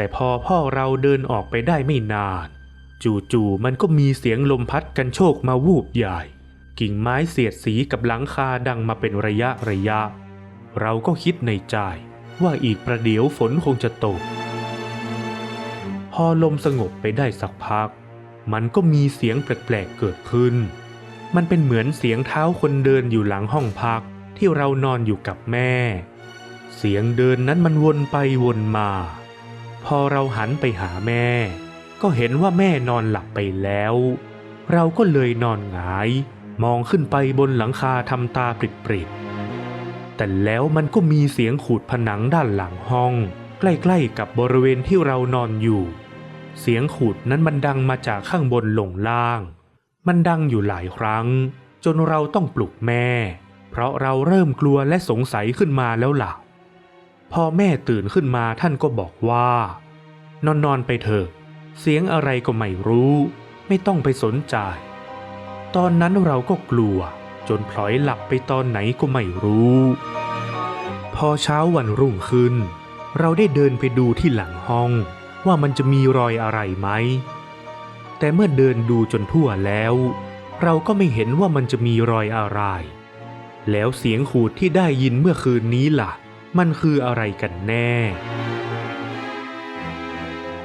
แต่พอพ่อเราเดินออกไปได้ไม่นาน จู่ๆมันก็มีเสียงลมพัดกันโชกมาวูบใหญ่ กิ่งไม้เสียดสีกับหลังคาดังมาเป็นระยะระยะ เราก็คิดในใจว่าอีกประเดี๋ยวฝนคงจะตก พอลมสงบไปได้สักพัก มันก็มีเสียงแปลกๆเกิดขึ้น มันเป็นเหมือนเสียงเท้าคนเดินอยู่หลังห้องพักที่เรานอนอยู่กับแม่ เสียงเดินนั้นมันวนไปวนมา พอเราหันไปหาแม่ ก็เห็นว่าแม่นอนหลับไปแล้ว เราก็เลยนอนหงาย มองขึ้นไปบนหลังคาทำตาปริบๆแต่แล้วมันก็มีเสียงขูดผนังด้านหลังห้อง ใกล้ๆกับบริเวณที่เรานอนอยู่ เสียงขูดนั้นมันดังมาจากข้างบนลงล่าง มันดังอยู่หลายครั้ง จนเราต้องปลุกแม่ เพราะเราเริ่มกลัวและสงสัยขึ้นมาแล้วล่ะ พอแม่ตื่นขึ้นมาท่านก็บอกว่า นอนนอนไปเถอะ เสียงอะไรก็ไม่รู้ ไม่ต้องไปสนใจ ตอนนั้นเราก็กลัว จนพลอยหลับไปตอนไหนก็ไม่รู้ พอเช้าวันรุ่งขึ้น เราได้เดินไปดูที่หลังห้องว่ามันจะมีรอยอะไรไหม แต่เมื่อเดินดูจนทั่วแล้ว เราก็ไม่เห็นว่ามันจะมีรอยอะไร แล้วเสียงขูดที่ได้ยินเมื่อคืนนี้ล่ะ มันคืออะไรกันแน่